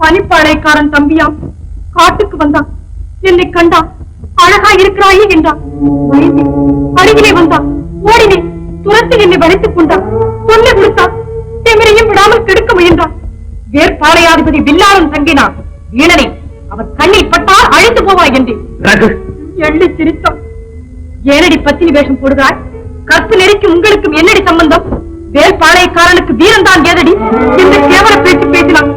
பனிப்பாளையக்காரன் தம்பியாம் காட்டுக்கு வந்தான். என்னை கண்டான். அழகா இருக்கிறாயே என்றான். அருகிலே வந்தான். ஓடினேன் துரத்தி என்னை வளைத்துக் கொண்டான். தொல்லை கொடுத்தான் திமிரையும் விடாமல் கெடுக்க முயன்றான். வேற்பாளையாதிபதி வில்லாளன் தங்கினான். வீணனே அவர் கண்ணில் பட்டால் அழித்து போவாய் என்றேன். எள்ளி சிரித்தான். ஏனடி பத்தினி வேஷம் போடுகிறாய்? கற்பு நெறிக்கு உங்களுக்கும் என்னடி சம்பந்தம்? வேல்பாளையக்காரனுக்கு வீரன்தான் ஏதடி? என்று கேவல பேச்சு பேசினான்.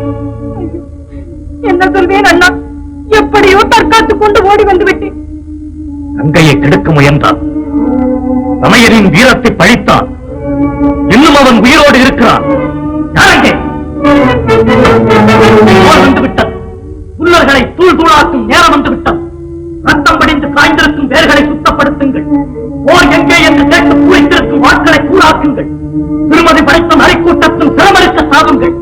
கொண்டு ஓடி வந்துவிட்டேன். கங்கையை கெடுக்க முயன்றான். தமையரின் வீரத்தை பழித்தான். இன்னும் அவன் உயிரோடு இருக்கிறான். புல்லர்களை தூள் தூளாக்கும் நேரம் வந்துவிட்டான் ரத்தம் படிந்து காய்ந்திருக்கும் வேர்களை சுத்தப்படுத்துங்கள். போர் எங்கே என்று கேட்டு பூரித்திருக்கும் வாட்களை கூறாக்குங்கள் திருமதி படைத்த மறைக்கூட்டத்தும் சிரமளிக்க சாவுங்கள்.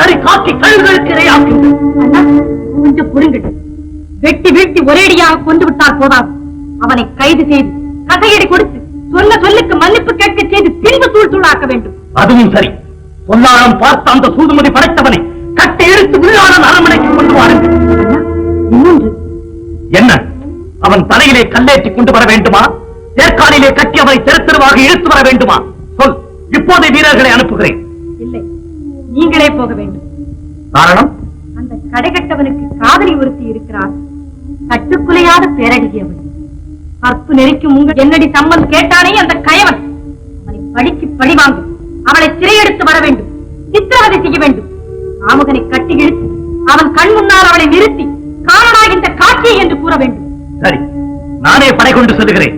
நரி காக்கி கழுகுகளுக்கு இரையாக்குங்கள். அண்ணா கொஞ்சம் பொறுங்கள். வெட்டி வீழ்த்தி ஒரேடியாக கொண்டு விட்டால் போதாது. அவனை கைது செய்து கதையடி கொடுத்து சொன்ன சொல்லுக்கு மன்னிப்பு கேட்க செய்து பின்பு தூள் தூளாக்க வேண்டும். அதுவும் சரி. சொல்லாளம் பார்த்த அந்த சூதுமதி படைத்தவனை கட்டி இழுத்து விழாளன் அரண்மனைக்கு கொண்டு வாருங்கள். இன்னொன்று. என்ன? அவன் தலையிலே கல்லேற்றி கொண்டு வர வேண்டுமா? தேர்காலிலே கட்டி அவனை தெரு தெருவாக இழுத்து வர வேண்டுமா? சொல் இப்போதே வீரர்களை அனுப்புகிறேன். இல்லை. நீங்களே போக வேண்டும். காரணம்? அந்த கடைகட்டவனுக்கு காதலி ஒருத்தி இருக்கிறார் கட்டுக்குலையாத பேரழகி அவள் கற்பு நெறிக்கும் உங்கள் என்னடி சம்மன் கேட்டானே அந்த கயவன்? அவனை படிக்கு பழி வாங்கும் அவளை சிறையெடுத்து வர வேண்டும். சித்திரவதை செய்ய வேண்டும். காமுகனை கட்டி இழுத்து அவன் கண் முன்னால் அவளை நிறுத்தி இந்த காட்சியை என்று கூற வேண்டும். சரி நானே படை கொண்டு செல்கிறேன்